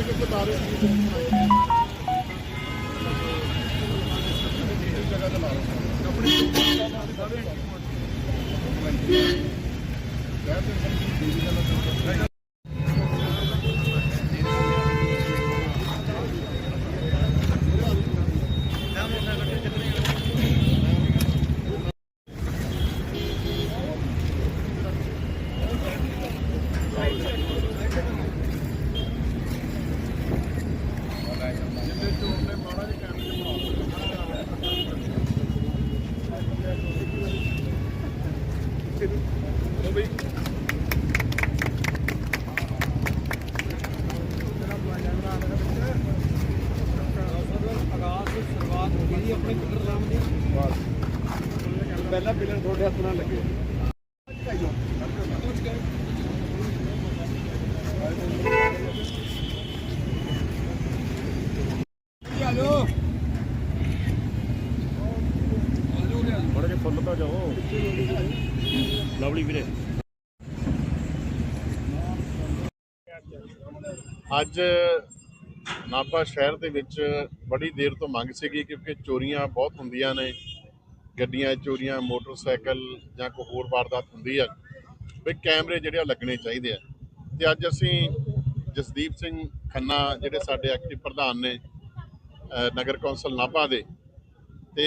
ਆਪਣੀ ਸਾਰੇ ਕਹਿ ਤੇ ਸੰਗੀ ਦੀ ਗੱਲ ਜਿੱਦੇ ਚੋਰ ਨੇ ਮਾੜਾ ਜਿਹਾ ਕੈਮਰੇ ਬਣਾ ਦਿੱਤੇ ਉਹ ਵੀ ਆਗਾਜ਼ ਦੀ ਸ਼ੁਰੂਆਤ ਹੋ ਗਈ ਜੀ ਆਪਣੇ ਪਿਲਰ ਨਾਮ ਦੀ ਪਹਿਲਾ ਪਿਲਰ ਤੁਹਾਡੇ ਹੱਥ ਨਾਲ ਲੱਗੇ ਬੜੇ ਜਿਹੇ ਫੁੱਲ ਤਾਂ ਜਾਓ ਲਵਲੀ ਵੀਰੇ ਅੱਜ ਨਾਭਾ ਸ਼ਹਿਰ ਦੇ ਵਿੱਚ ਬੜੀ ਦੇਰ ਤੋਂ ਮੰਗ ਸੀਗੀ ਕਿਉਂਕਿ ਚੋਰੀਆਂ ਬਹੁਤ ਹੁੰਦੀਆਂ ਨੇ। ਗੱਡੀਆਂ ਚੋਰੀਆਂ, ਮੋਟਰਸਾਈਕਲ ਜਾਂ ਕੋਈ ਹੋਰ ਵਾਰਦਾਤ ਹੁੰਦੀ ਆ। ਵੀ ਕੈਮਰੇ ਜਿਹੜੇ ਆ ਲੱਗਣੇ ਚਾਹੀਦੇ ਆ। ਤੇ ਅੱਜ ਅਸੀਂ ਜਸਦੀਪ ਸਿੰਘ ਖੰਨਾ ਜਿਹੜੇ ਸਾਡੇ ਐਕਟਿਵ ਪ੍ਰਧਾਨ ਨੇ ਨਗਰ ਕੌਂਸਲ ਨਾਭਾ ਦੇ, ਤੇ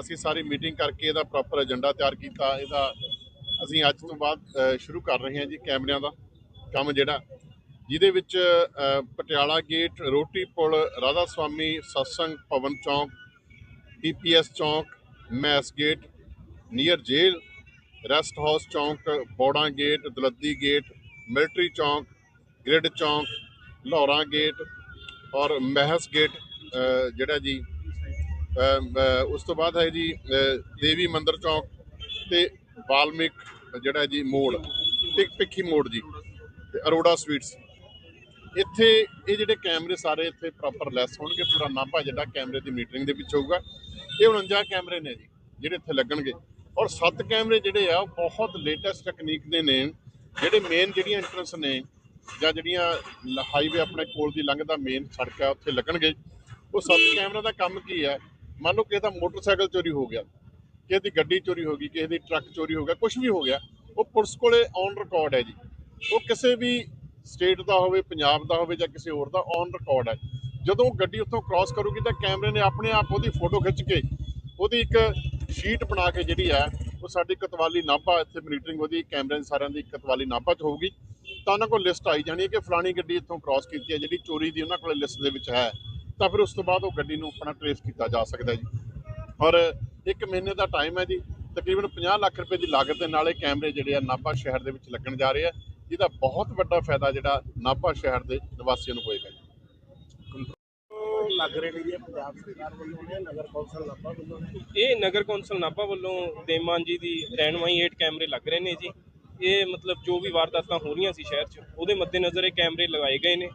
ਅਸੀਂ ਸਾਰੀ ਮੀਟਿੰਗ ਕਰਕੇ ਇਹਦਾ ਪ੍ਰੋਪਰ ਏਜੰਡਾ ਤਿਆਰ ਕੀਤਾ। ਇਹਦਾ ਅਸੀਂ ਅੱਜ ਤੋਂ ਬਾਅਦ ਸ਼ੁਰੂ ਕਰ ਰਹੇ ਹਾਂ ਜੀ ਕੈਮਰਿਆਂ ਦਾ। ਕੰਮ ਜਿਹੜਾ ਜਿਹਦੇ ਵਿੱਚ ਪਟਿਆਲਾ ਗੇਟ, ਰੋਟੀ ਪੁਲ ਰਾਧਾ ਸਵਾਮੀ ਸਤਸੰਗ Bhawan Chowk, PPS Chowk, mess gate, near jail rest house Chowk, Bora gate, Daladdi gate, military Chowk, grid Chowk, Lahora gate ਔਰ ਮਹਿਸ ਗੇਟ ਜਿਹੜਾ ਜੀ ਉਸ ਤੋਂ ਬਾਅਦ ਹੈ ਜੀ ਦੇਵੀ ਮੰਦਰ ਚੌਂਕ ਤੇ ਵਾਲਮੀਕ ਜਿਹੜਾ ਜੀ ਮੋੜ ਤੇ ਭਿੱਖੀ ਮੋੜ ਜੀ, ਤੇ ਅਰੋੜਾ ਸਵੀਟਸ। ਇੱਥੇ ਇਹ ਜਿਹੜੇ ਕੈਮਰੇ ਸਾਰੇ ਇੱਥੇ ਪ੍ਰੋਪਰ ਲੈਸ ਹੋਣਗੇ, ਪੂਰਾ ਨਾਭਾ ਜਿਹੜਾ ਕੈਮਰੇ ਦੀ ਮੀਟਰਿੰਗ ਦੇ ਵਿੱਚ ਹੋਊਗਾ। ਇਹ 49 ਕੈਮਰੇ ਨੇ ਜੀ, ਜਿਹੜੇ ਇੱਥੇ ਲੱਗਣਗੇ। ਔਰ 7 ਕੈਮਰੇ ਜਿਹੜੇ ਆ, ਉਹ ਬਹੁਤ ਲੇਟੈਸਟ ਟੈਕਨੀਕ ਦੇ ਨੇ। ਜਿਹੜੇ ਮੇਨ ਜਿਹੜੀਆਂ ਐਂਟਰੈਂਸ ਨੇ, ਜਾਂ ਜਿਹੜੀਆਂ ਹਾਈਵੇ ਆਪਣੇ ਕੋਲ ਦੀ ਲੰਘਦਾ ਮੇਨ ਸੜਕ ਆ, ਉੱਥੇ ਲੱਗਣਗੇ। ਉਹ 7 ਕੈਮਰਾ ਦਾ ਕੰਮ ਕੀ ਹੈ ਮੰਨ ਲਓ ਕਿਸੇ ਦਾ ਮੋਟਰਸਾਈਕਲ ਚੋਰੀ ਹੋ ਗਿਆ, ਕਿਸੇ ਦੀ ਗੱਡੀ ਚੋਰੀ ਹੋ ਗਈ, ਕਿਸੇ ਦੀ ਟਰੱਕ ਚੋਰੀ ਹੋ ਗਿਆ ਕੁਝ ਵੀ ਹੋ ਗਿਆ, ਉਹ ਪੁਲਿਸ ਕੋਲੇ ਔਨ ਰਿਕਾਰਡ ਹੈ ਜੀ। ਉਹ ਕਿਸੇ ਵੀ ਸਟੇਟ ਦਾ ਹੋਵੇ, ਪੰਜਾਬ ਦਾ ਹੋਵੇ ਜਾਂ ਕਿਸੇ ਹੋਰ ਦਾ ਔਨ ਰਿਕਾਰਡ ਹੈ। ਜਦੋਂ ਉਹ ਗੱਡੀ ਉੱਥੋਂ ਕ੍ਰਾਸ ਕਰੂਗੀ ਤਾਂ ਕੈਮਰੇ ਨੇ ਆਪਣੇ ਆਪ ਉਹਦੀ ਫੋਟੋ ਖਿੱਚ ਕੇ ਉਹਦੀ ਇੱਕ ਸ਼ੀਟ ਬਣਾ ਕੇ ਜਿਹੜੀ ਹੈ, ਉਹ ਸਾਡੀ ਕਤਵਾਲੀ ਨਾਭਾ, ਇੱਥੇ ਮੋਨੀਟਰਿੰਗ ਉਹਦੀ ਕੈਮਰੇ ਸਾਰਿਆਂ ਦੀ ਕਤਵਾਲੀ ਨਾਭਾ 'ਚ ਹੋਊਗੀ। ਤਾਂ ਉਹਨਾਂ ਕੋਲ ਲਿਸਟ ਆਈ ਜਾਣੀ ਹੈ ਕਿ ਫਲਾਣੀ ਗੱਡੀ ਇੱਥੋਂ ਕ੍ਰਾਸ ਕੀਤੀ ਹੈ, ਜਿਹੜੀ ਚੋਰੀ ਦੀ ਉਹਨਾਂ ਕੋਲ ਲਿਸਟ ਦੇ ਵਿੱਚ ਹੈ। ਤਾਂ ਫਿਰ ਉਸ ਤੋਂ ਬਾਅਦ ਉਹ ਗੱਡੀ ਨੂੰ ਆਪਣਾ ਟਰੇਸ ਕੀਤਾ ਜਾ ਸਕਦਾ ਜੀ। ਔਰ ਇੱਕ ਮਹੀਨੇ ਦਾ ਟਾਈਮ ਹੈ ਜੀ। ਤਕਰੀਬਨ 50 ਲੱਖ ਰੁਪਏ ਦੀ ਲਾਗਤ ਦੇ ਨਾਲ ਇਹ ਕੈਮਰੇ ਜਿਹੜੇ ਆ ਨਾਭਾ ਸ਼ਹਿਰ ਦੇ ਵਿੱਚ ਲੱਗਣ ਜਾ ਰਹੇ ਆ। ਜਿਹਦਾ ਬਹੁਤ ਵੱਡਾ ਫਾਇਦਾ ਜਿਹੜਾ ਨਾਭਾ ਸ਼ਹਿਰ ਦੇ ਨਿਵਾਸੀਆਂ ਨੂੰ ਹੋਏਗਾ ਜੀ। ਲੱਗ ਰਹੇ ਨੇ ਜੀ ਪੰਜਾਬ ਸਰਕਾਰ ਵੱਲੋਂ ਨੇ ਨਗਰ ਕੌਂਸਲ ਨਾਭਾ ਵੱਲੋਂ? ਨੇ ਇਹ ਨਗਰ ਕੌਂਸਲ ਨਾਭਾ ਵੱਲੋਂ ਦੇਮਾਨ ਜੀ ਦੀ ਰਹਿਨਮਾਈ 8 ਕੈਮਰੇ ਲੱਗ ਰਹੇ ਨੇ ਜੀ। ਇਹ ਮਤਲਬ ਜੋ ਵੀ ਵਾਰਦਾਤਾਂ ਹੋ ਰਹੀਆਂ ਸੀ ਸ਼ਹਿਰ 'ਚ ਉਹਦੇ ਮੱਦੇਨਜ਼ਰ ਇਹ ਕੈਮਰੇ ਲਗਾਏ ਗਏ ਨੇ।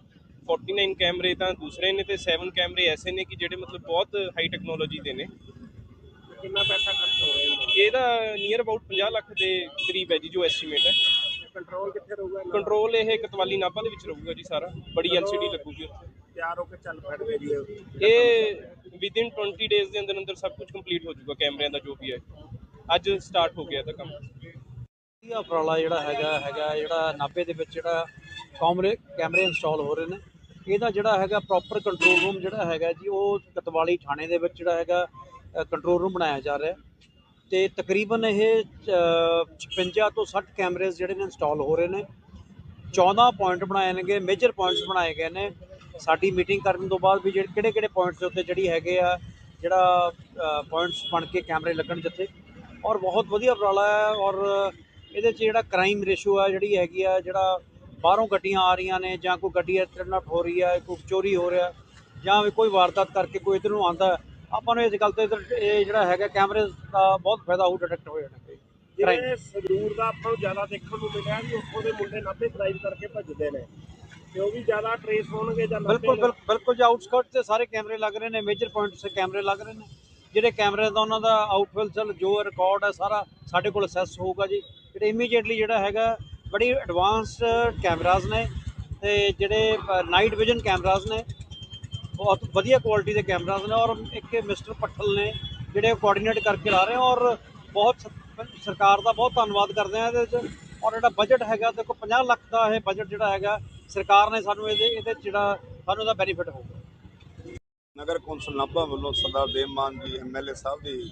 49 ਕੈਮਰੇ ਤਾਂ ਦੂਸਰੇ ਨੇ ਤੇ 7 ਕੈਮਰੇ ਐਸੇ ਨੇ ਕਿ ਜਿਹੜੇ ਮਤਲਬ ਬਹੁਤ ਹਾਈ ਟੈਕਨੋਲੋਜੀ ਦੇ ਨੇ। ਕਿੰਨਾ ਪੈਸਾ ਖਰਚ ਹੋ ਰਿਹਾ ਇਹਦਾ ਨੀਅਰ ਅਬਾਊਟ 50 ਲੱਖ ਦੇ ਕਰੀਬ ਹੈ ਜੀ ਜੋ ਐਸਟੀਮੇਟ ਹੈ। ਕੰਟਰੋਲ ਕਿੱਥੇ ਰਹੂਗਾ? ਇਹਨਾਂ ਦਾ? ਕੰਟਰੋਲ ਇਹ ਕਤਵਾਲੀ ਨਾਭਾ ਦੇ ਵਿੱਚ ਰਹੂਗਾ ਜੀ ਸਾਰਾ। ਬੜੀ ਐਲਸੀਡੀ ਲੱਗੂਗੀ ਉੱਥੇ। ਤਿਆਰ ਹੋ ਕੇ ਚੱਲ ਪੈਣਗੇ ਜੀ ਇਹ। ਇਹ ਵਿਦਿਨ 20 ਡੇਜ਼ ਦੇ ਅੰਦਰ ਅੰਦਰ ਸਭ ਕੁਝ ਕੰਪਲੀਟ ਹੋ ਜਾਊਗਾ ਕੈਮਰਿਆਂ ਦਾ ਜੋ ਵੀ ਹੈ। ਅੱਜ ਸਟਾਰਟ ਹੋ ਗਿਆ ਇਹਦਾ ਕੰਮ। ਵਧੀਆ ਉਪਰਾਲਾ ਜਿਹੜਾ ਹੈਗਾ ਹੈਗਾ ਜਿਹੜਾ ਨਾਭੇ ਦੇ ਵਿੱਚ ਜਿਹੜਾ ਕੈਮਰੇ ਕੈਮਰੇ ਇੰਸਟਾਲ ਹੋ ਰਹੇ ਨੇ। ਇਹਦਾ ਜਿਹੜਾ ਹੈਗਾ ਪ੍ਰੋਪਰ ਕੰਟਰੋਲ ਰੂਮ ਜਿਹੜਾ ਹੈਗਾ ਜੀ ਉਹ ਕਤਵਾਲੀ ਥਾਣੇ ਦੇ ਵਿੱਚ ਜਿਹੜਾ ਹੈਗਾ ਕੰਟਰੋਲ ਰੂਮ ਬਣਾਇਆ ਜਾ ਰਿਹਾ। ਤੇ ਤਕਰੀਬਨ ਇਹ ਅ, 56 ਤੋਂ 60 ਕੈਮਰੇਜ਼ ਜਿਹੜੇ ਨੇ ਇੰਸਟਾਲ ਹੋ ਰਹੇ ਨੇ। 14 ਪੁਆਇੰਟ ਬਣਾਏ ਨੇਗੇ ਮੇਜਰ ਪੁਆਇੰਟਸ ਬਣਾਏ ਗਏ ਨੇ। ਸਾਡੀ ਮੀਟਿੰਗ ਕਰਨ ਤੋਂ ਬਾਅਦ ਵੀ ਜਿਹੜੇ ਕਿਹੜੇ ਕਿਹੜੇ ਪੁਆਇੰਟਸ ਦੇ ਉੱਤੇ ਜਿਹੜੀ ਹੈਗੇ ਆ ਜਿਹੜਾ ਪੁਆਇੰਟਸ ਬਣ ਕੇ ਕੈਮਰੇ ਲੱਗਣ ਜਿੱਥੇ। ਔਰ ਬਹੁਤ ਵਧੀਆ ਉਪਰਾਲਾ ਹੈ ਔਰ ਇਹਦੇ 'ਚ ਜਿਹੜਾ ਕ੍ਰਾਈਮ ਰੇਸ਼ੋ ਆ ਜਿਹੜੀ ਹੈਗੀ ਆ ਜਿਹੜਾ ਬਾਹਰੋਂ ਗੱਡੀਆਂ ਆ ਰਹੀਆਂ ਨੇ ਜਾਂ ਕੋਈ ਗੱਡੀ ਐਕਸੀਡੈਂਟ ਹੋ ਰਹੀ ਹੈ ਕੋਈ ਚੋਰੀ ਹੋ ਰਿਹਾ ਜਾਂ ਵੀ ਕੋਈ ਵਾਰਦਾਤ ਕਰਕੇ ਕੋਈ ਇਧਰ ਨੂੰ ਆਂਦਾ ਆਪਾਂ ਨੂੰ ਇਸ ਗੱਲ ਤੋਂ ਇੱਧਰ ਇਹ ਜਿਹੜਾ ਹੈਗਾ ਕੈਮਰੇ ਦਾ ਬਹੁਤ ਫਾਇਦਾ ਹੋਊ ਡਿਟੈਕਟ ਹੋ ਜਾਣਾ ਕ੍ਰਾਈਮ ਜਿਵੇਂ ਸੰਗਰੂਰ ਦਾ ਆਪਾਂ ਨੂੰ ਜ਼ਿਆਦਾ ਦੇਖਣ ਨੂੰ ਮਿਲਿਆ ਵੀ ਉੱਥੋਂ ਦੇ ਮੁੰਡੇ ਨਾਭੇ ਡਰਾਈਵ ਕਰਕੇ ਭੱਜਦੇ ਨੇ। ਤੇ ਉਹ ਵੀ ਜ਼ਿਆਦਾ ਟਰੇਸ ਹੋਣਗੇ ਜਾਂ ਬਿਲਕੁਲ ਬਿਲ- ਬਿਲਕੁਲ ਜੀ ਆਊਟਸਕਰਟ ਤੇ ਸਾਰੇ ਕੈਮਰੇ ਲੱਗ ਰਹੇ ਨੇ ਮੇਜਰ ਪੁਆਇੰਟਸ ਤੇ ਕੈਮਰੇ ਲੱਗ ਰਹੇ ਨੇ। ਜਿਹੜੇ ਕੈਮਰੇ ਦਾ ਉਹਨਾਂ ਦਾ ਆਊਟਫਿਲ ਜੋ ਰਿਕਾਰਡ ਹੈ ਸਾਰਾ ਸਾਡੇ ਕੋਲ ਅਸੈਸ ਹੋਊਗਾ ਜੀ। ਜਿਹੜੇ ਇਮੀਡੀਏਟਲੀ ਜਿਹੜਾ ਹੈਗਾ ਬੜੀ ਐਡਵਾਂਸਡ ਕੈਮਰਾਜ਼ ਨੇ ਤੇ ਜਿਹੜੇ ਨਾਈਟ ਵਿਜ਼ਨ ਕੈਮਰਾਜ਼ ਨੇ ਬਹੁਤ ਵਧੀਆ ਕੁਆਲਿਟੀ ਦੇ ਕੈਮਰਾਜ਼ ਨੇ ਔਰ ਇੱਕ ਮਿਸਟਰ ਪੱਠਲ ਨੇ ਜਿਹੜੇ ਕੋਆਰਡੀਨੇਟ ਕਰਕੇ ਲਾ ਰਹੇ ਔਰ ਬਹੁਤ ਸਰਕਾਰ ਦਾ ਬਹੁਤ ਧੰਨਵਾਦ ਕਰਦੇ ਆ ਇਹਦੇ 'ਚ ਔਰ ਜਿਹੜਾ ਬਜਟ ਹੈਗਾ, ਦੇਖੋ 50 ਲੱਖ ਦਾ ਇਹ ਬਜਟ ਜਿਹੜਾ ਹੈਗਾ, ਸਰਕਾਰ ਨੇ ਸਾਨੂੰ ਇਹਦੇ ਇਹਦੇ 'ਚ ਜਿਹੜਾ ਸਾਨੂੰ ਇਹਦਾ ਬੈਨੀਫਿਟ ਹੋਊਗਾ। ਨਗਰ ਕੌਂਸਲ ਨਾਭਾ ਵੱਲੋਂ ਸਰਦਾਰ ਦੇਵਮਾਨ ਜੀ ਐਮਐਲਏ ਸਾਹਿਬ ਦੀ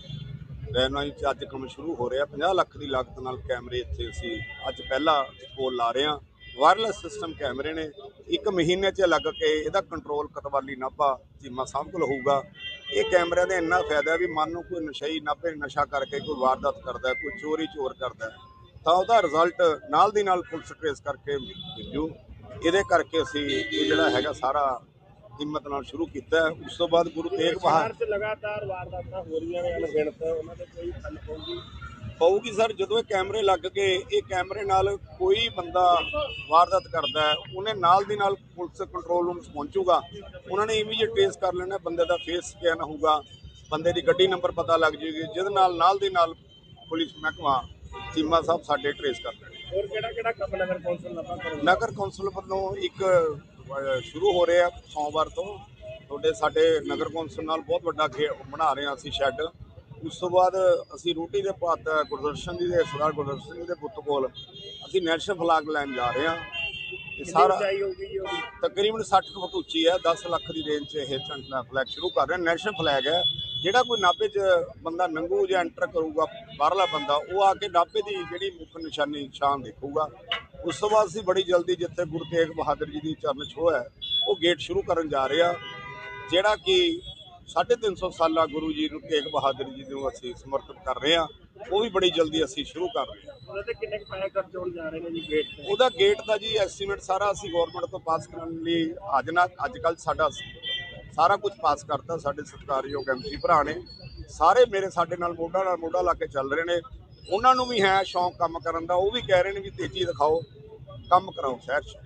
ਰਹਿਨੁਮਾਈ ਚ ਅੱਜ ਕੰਮ ਸ਼ੁਰੂ ਹੋ ਰਿਹਾ। 50 ਲੱਖ ਦੀ ਲਾਗਤ ਨਾਲ ਕੈਮਰੇ ਇੱਥੇ ਅਸੀਂ ਅੱਜ ਪਹਿਲਾ ਪੋਲ ਲਾ ਰਹੇ ਹਾਂ। ਵਾਇਰਲੈਸ ਸਿਸਟਮ ਕੈਮਰੇ ਨੇ। ਇੱਕ ਮਹੀਨੇ 'ਚ ਲੱਗ ਕੇ ਇਹਦਾ ਕੰਟਰੋਲ ਕਤਵਾਲੀ ਨਾਭਾ ਚੀਮਾ ਸਾਹਿਬ ਕੋਲ ਹੋਊਗਾ। ਇਹ ਕੈਮਰਿਆਂ ਦਾ ਇੰਨਾ ਫਾਇਦਾ ਵੀ ਮਨ ਨੂੰ ਕੋਈ ਨਸ਼ਈ ਨਾਭੇ, ਨਸ਼ਾ ਕਰਕੇ ਕੋਈ ਵਾਰਦਾਤ ਕਰਦਾ ਕੋਈ ਚੋਰੀ ਚੋਰ ਕਰਦਾ ਤਾਂ ਉਹਦਾ ਰਿਜ਼ਲਟ ਨਾਲ ਦੀ ਨਾਲ ਪੁਲਿਸ ਟ੍ਰੇਸ ਕਰਕੇ ਮਿਲੂ ਇਹਦੇ ਕਰਕੇ ਅਸੀਂ ਇਹ ਜਿਹੜਾ ਹੈਗਾ ਸਾਰਾ ਹਿੰਮਤ ਨਾਲ ਸ਼ੁਰੂ ਕੀਤਾ ਉਸ ਤੋਂ ਬਾਅਦ ਗੁਰੂ ਤੇਗ ਬਹਾਦਰ ਲਗਾਤਾਰ ਵਾਰਦਾਤਾਂ ਹੋ ਰਹੀਆਂ ਨੇ, ਅਣਗਿਣਤ, ਉਹਨਾਂ ਦੇ ਕੋਈ ਹੱਲ ਹੋਊਗੀ ਪਊਗੀ ਸਰ ਜਦੋਂ ਇਹ ਕੈਮਰੇ ਲੱਗ ਗਏ ਇਹ ਕੈਮਰੇ ਨਾਲ ਕੋਈ ਬੰਦਾ ਵਾਰਦਾਤ ਕਰਦਾ ਹੈ ਉਹਨੇ ਨਾਲ ਦੀ ਨਾਲ ਪੁਲਿਸ ਕੰਟਰੋਲ ਰੂਮ 'ਚ ਪਹੁੰਚੂਗਾ। ਉਹਨਾਂ ਨੇ ਇਮੀਡੀਏਟ ਟ੍ਰੇਸ ਕਰ ਲੈਣਾ ਬੰਦੇ ਦਾ ਫੇਸ ਸਕੈਨ ਹੋਊਗਾ ਬੰਦੇ ਦੀ ਗੱਡੀ ਨੰਬਰ ਪਤਾ ਲੱਗ ਜਾਏਗੀ ਜਿਹਦੇ ਨਾਲ ਨਾਲ ਦੀ ਨਾਲ ਪੁਲਿਸ ਮਹਿਕਮਾ ਚੀਮਾ ਸਾਹਿਬ ਸਾਡੇ ਟ੍ਰੇਸ ਕਰ ਲੈਣਗੇ। ਹੋਰ ਕਿਹੜਾ ਕਿਹੜਾ ਕੰਮ ਨਗਰ ਕੌਂਸਲ ਕਰੂਗਾ? ਨਗਰ ਕੌਂਸਲ ਵੱਲੋਂ ਇੱਕ ਸ਼ੁਰੂ ਹੋ ਰਿਹਾ ਸੋਮਵਾਰ ਤੋਂ। ਤੁਹਾਡੇ ਸਾਡੇ ਨਗਰ ਕੌਂਸਲ ਨਾਲ ਬਹੁਤ ਵੱਡਾ ਬਣਾ ਰਹੇ ਹਾਂ ਅਸੀਂ ਸ਼ੈੱਡ। ਉਸ ਤੋਂ ਬਾਅਦ ਅਸੀਂ ਰੋਟੀ ਦੇ ਭਾਤ ਗੁਰਦਰਸ਼ਨ ਜੀ ਦੇ ਸਰਦਾਰ ਗੁਰਦਰਸ਼ਨ ਜੀ ਦੇ ਪੁੱਤ ਕੋਲ। ਅਸੀਂ ਨੈਸ਼ਨਲ ਫਲਾਗ ਲੈਣ ਜਾ ਰਹੇ ਹਾਂ। ਇਹ ਸਾਰਾ ਤਕਰੀਬਨ 60 ਕੁ ਫੁੱਟ ਉੱਚੀ ਹੈ। 10 ਲੱਖ ਦੀ ਰੇਂਜ 'ਚ ਇਹ ਝੰਡਾ ਫਲੈਗ ਸ਼ੁਰੂ ਕਰ ਰਹੇ ਹਾਂ। ਨੈਸ਼ਨਲ ਫਲੈਗ ਹੈ। ਜਿਹੜਾ ਕੋਈ ਨਾਭੇ 'ਚ ਬੰਦਾ ਨੰਗੂ ਜਾਂ ਐਂਟਰ ਕਰੂਗਾ ਬਾਹਰਲਾ ਬੰਦਾ ਉਹ ਆ ਕੇ ਨਾਭੇ ਦੀ ਜਿਹੜੀ ਮੁੱਖ ਨਿਸ਼ਾਨੀ ਸ਼ਾਨ ਦੇਖੂਗਾ। ਉਸ ਤੋਂ ਬਾਅਦ ਅਸੀਂ ਬੜੀ ਜਲਦੀ ਜਿੱਥੇ ਗੁਰੂ ਤੇਗ ਬਹਾਦਰ ਜੀ ਦੀ ਚਰਨ ਛੋਹ ਹੈ ਉਹ ਗੇਟ ਸ਼ੁਰੂ ਕਰਨ ਜਾ ਰਹੇ ਆ ਜਿਹੜਾ ਕਿ 350 ਸਾਲਾ ਗੁਰੂ ਜੀ ਨੂੰ ਤੇਗ ਬਹਾਦਰ ਜੀ ਨੂੰ ਅਸੀਂ ਸਮਰਪਿਤ ਕਰ ਰਹੇ ਆ ਉਹ ਵੀ ਬੜੀ ਜਲਦੀ ਅਸੀਂ ਸ਼ੁਰੂ ਕਰ ਰਹੇ ਹਾਂ। ਉਹਦੇ ਤੇ ਕਿੰਨੇ ਕੁ ਪੈਸੇ ਖਰਚ ਹੋਣ ਜਾ ਰਹੇ ਨੇ ਜੀ ਗੇਟ ਤੇ? ਉਹਦਾ ਗੇਟ ਦਾ ਜੀ ਐਸਟੀਮੇਟ ਸਾਰਾ ਅਸੀਂ ਗਵਰਨਮੈਂਟ ਤੋਂ ਪਾਸ ਕਰਨ ਲਈ ਅੱਜ ਨਾ ਅੱਜ ਕੱਲ ਸਾਡਾ ਸਾਰਾ ਕੁਝ ਪਾਸ ਕਰਤਾ। ਸਾਡੇ ਸਤਿਕਾਰਯੋਗ ਐਮਸੀ ਭਰਾ ਨੇ। ਸਾਰੇ ਮੇਰੇ ਸਾਡੇ ਨਾਲ ਮੋਢਾ ਨਾਲ ਮੋਢਾ ਲਾ ਕੇ ਚੱਲ ਰਹੇ ਨੇ। ਉਹਨਾਂ ਨੂੰ ਵੀ ਹੈ ਸ਼ੌਂਕ ਕੰਮ ਕਰਨ ਦਾ। ਉਹ ਵੀ ਕਹਿ ਰਹੇ ਨੇ ਵੀ ਤੇਜ਼ੀ ਦਿਖਾਓ। ਕੰਮ ਕਰਾਓ ਸ਼ਹਿਰ 'ਚ।